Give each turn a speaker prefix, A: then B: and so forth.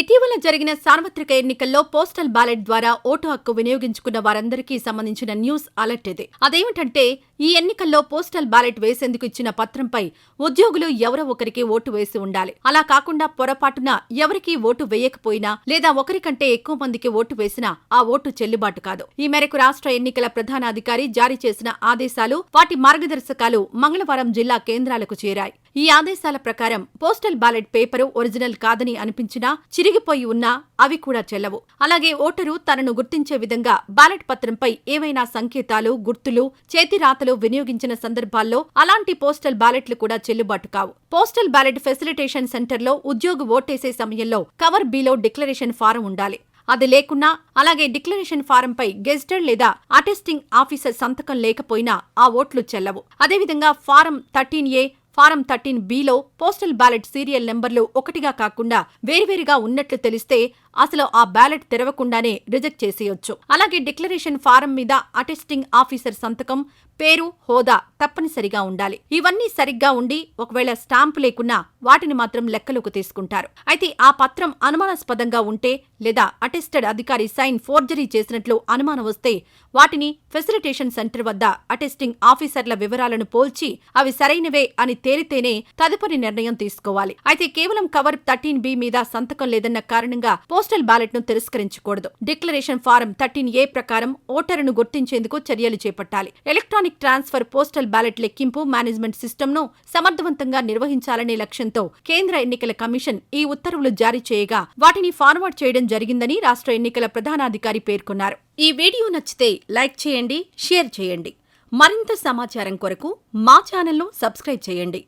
A: ఇటీవల జరిగిన సార్వత్రిక ఎన్నికల్లో పోస్టల్ బ్యాలెట్ ద్వారా ఓటు హక్కు వినియోగించుకున్న వారందరికీ సంబంధించిన న్యూస్ అలర్ట్ ఇది. అదేమిటంటే ఈ ఎన్నికల్లో పోస్టల్ బ్యాలెట్ వేసేందుకు ఇచ్చిన పత్రంపై ఉద్యోగులు ఎవరో ఒకరికి ఓటు వేసి ఉండాలి. అలా కాకుండా పొరపాటున ఎవరికీ ఓటు వేయకపోయినా లేదా ఒకరికంటే ఎక్కువ మందికి ఓటు వేసినా ఆ ఓటు చెల్లుబాటు కాదు. ఈ మేరకు రాష్ట్ర ఎన్నికల ప్రధానాధికారి జారీ చేసిన ఆదేశాలు వాటి మార్గదర్శకాలు మంగళవారం జిల్లా కేంద్రాలకు చేరాయి. ఈ ఆదేశాల ప్రకారం పోస్టల్ బ్యాలెట్ పేపరు ఒరిజినల్ కాదని అనిపించినా చిరిగిపోయి ఉన్నా అవి కూడా చెల్లవు. అలాగే ఓటరు తనను గుర్తించే విధంగా బ్యాలెట్ పత్రంపై ఏవైనా సంకేతాలు గుర్తులు చేతిరాతలు వినియోగించిన సందర్భాల్లో అలాంటి పోస్టల్ బ్యాలెట్లు కూడా చెల్లుబాటు కావు. పోస్టల్ బ్యాలెట్ ఫెసిలిటేషన్ సెంటర్లో ఉద్యోగి ఓటేసే సమయంలో కవర్ బిలో డిక్లరేషన్ ఫారం ఉండాలి. అది లేకున్నా అలాగే డిక్లరేషన్ ఫారంపై గెజిటెడ్ లేదా అటెస్టింగ్ ఆఫీసర్ సంతకం లేకపోయినా ఆ ఓట్లు చెల్లవు. అదేవిధంగా form thirteen A form thirteen below postal ballot serial నెంబర్లు ఒకటిగా కాకుండా వేరువేరుగా ఉన్నట్లు తెలిస్తే అసలు ఆ బ్యాలెట్ తెరవకుండానే రిజెక్ట్ చేసేయొచ్చు. అలాగే డిక్లరేషన్ ఫారం మీద అటెస్టింగ్ ఆఫీసర్ సంతకం పేరు హోదా తప్పనిసరిగా ఉండాలి. ఇవన్నీ సరిగ్గా ఉండి ఒకవేళ స్టాంపు లేకున్నా వాటిని మాత్రం లెక్కలోకి తీసుకుంటారు. అయితే ఆ పత్రం అనుమానాస్పదంగా ఉంటే లేదా అటెస్టెడ్ అధికారి సైన్ ఫోర్జరీ చేసినట్లు అనుమానం వస్తే వాటిని ఫెసిలిటేషన్ సెంటర్ వద్ద అటెస్టింగ్ ఆఫీసర్ల వివరాలను పోల్చి అవి సరైనవే అని తేలితేనే తదుపరి నిర్ణయం తీసుకోవాలి. అయితే కేవలం కవర్ థర్టీన్ బి మీద సంతకం లేదన్న కారణంగా పోస్టల్ బ్యాలెట్ను తిరస్కరించకూడదు. డిక్లరేషన్ ఫారం థర్టీన్ ఏ ప్రకారం ఓటరును గుర్తించేందుకు చర్యలు చేపట్టాలి. ఎలక్ట్రానిక్ ట్రాన్స్ఫర్ పోస్టల్ బ్యాలెట్ లెక్కింపు మేనేజ్మెంట్ సిస్టమ్ను సమర్థవంతంగా నిర్వహించాలనే లక్ష్యంతో కేంద్ర ఎన్నికల కమిషన్ ఈ ఉత్తర్వులు జారీ చేయగా వాటిని ఫార్వర్డ్ చేయడం జరిగిందని రాష్ట్ర ఎన్నికల ప్రధానాధికారి పేర్కొన్నారు. ఈ వీడియో నచ్చితే లైక్ చేయండి షేర్ చేయండి. మరింత సమాచారం కొరకు మా ఛానల్ను సబ్స్క్రైబ్ చేయండి.